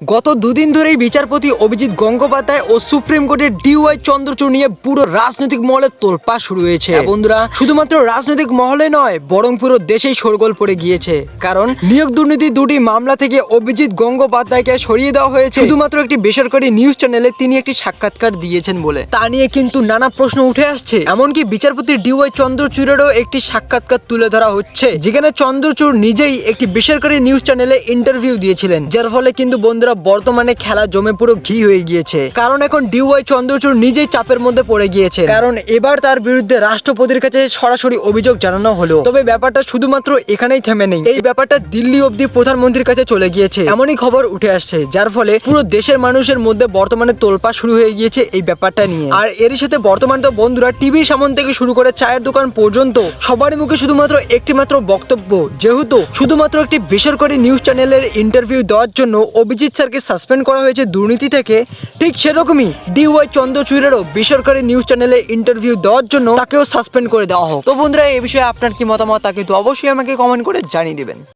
গত দুদিন ধরেই বিচারপতি অভিজিৎ গঙ্গোপাধ্যায় ও সুপ্রিম কোর্টের ডিওয়াই চন্দ্রচূড় নিয়ে পুরো রাজনৈতিক মহলে তোলপা শুরু হয়েছে। হ্যাঁ বন্ধুরা। শুধুমাত্র রাজনৈতিক মহলে নয় বরং পুরো দেশেই শোরগোল পড়ে গিয়েছে। কারণ নিয়োগ দুর্নীতি দুটি মামলা থেকে অভিজিৎ গঙ্গোপাধ্যায়কে সরিয়ে দেওয়া হয়েছে। শুধুমাত্র একটি বেসরকারি নিউজ চ্যানেলে তিনি একটি সাক্ষাৎকার দিয়েছেন বলে। তা নিয়ে কিন্তু নানা প্রশ্ন উঠে আসছে। এমনকি বিচারপতি ডিওয়াই চন্দ্রচূড়েরও একটি সাক্ষাৎকার তুলে ধরা হচ্ছে যেখানে চন্দ্রচূড় নিজেই একটি বেসরকারি নিউজ চ্যানেলে ইন্টারভিউ দিয়েছিলেন। যার ফলে কিন্তু বন্ধুরা বর্তমানে খেলা জমে পুরো ঘি হয়ে গিয়েছে। কারণ এখন ডিওয়াই চন্দ্রচূড় নিজেই চাপের মধ্যে পড়ে গিয়েছে। কারণ এবার তার বিরুদ্ধে রাষ্ট্রপতির কাছে সরাসরি অভিযোগ জানানো হলো। তবে ব্যাপারটা শুধুমাত্র এখানেই থেমে নেই। এই ব্যাপারটা দিল্লি অবধি প্রধানমন্ত্রীর কাছে চলে গিয়েছে। এমনই খবর উঠে আসছে, যার ফলে পুরো দেশের মানুষের মধ্যে বর্তমানে তোলপা শুরু হয়ে গিয়েছে এই ব্যাপারটা নিয়ে। আর এর সাথে বর্তমানে তো বন্ধুরা, টিভি সামন থেকে শুরু করে চায়ের দোকান পর্যন্ত সবারই মুখে শুধুমাত্র একটি মাত্র বক্তব্য। যেহেতু শুধুমাত্র একটি বেসরকারি নিউজ চ্যানেলের ইন্টারভিউ দেওয়ার জন্য অভিজিৎ স্যারকে সাসপেন্ড করা হয়েছে দুর্নীতি থেকে। ঠিক সেরকমই ডিওয়াই চন্দ্রচূড়েরও বেসরকারি নিউজ চ্যানেলে ইন্টারভিউ দেওয়ার জন্য তাকেও সাসপেন্ড করে দেওয়া হোক। তো বন্ধুরা, এই বিষয়ে আপনার কি মতামত তা কিন্তু অবশ্যই আমাকে কমেন্ট করে জানিয়ে দিবেন।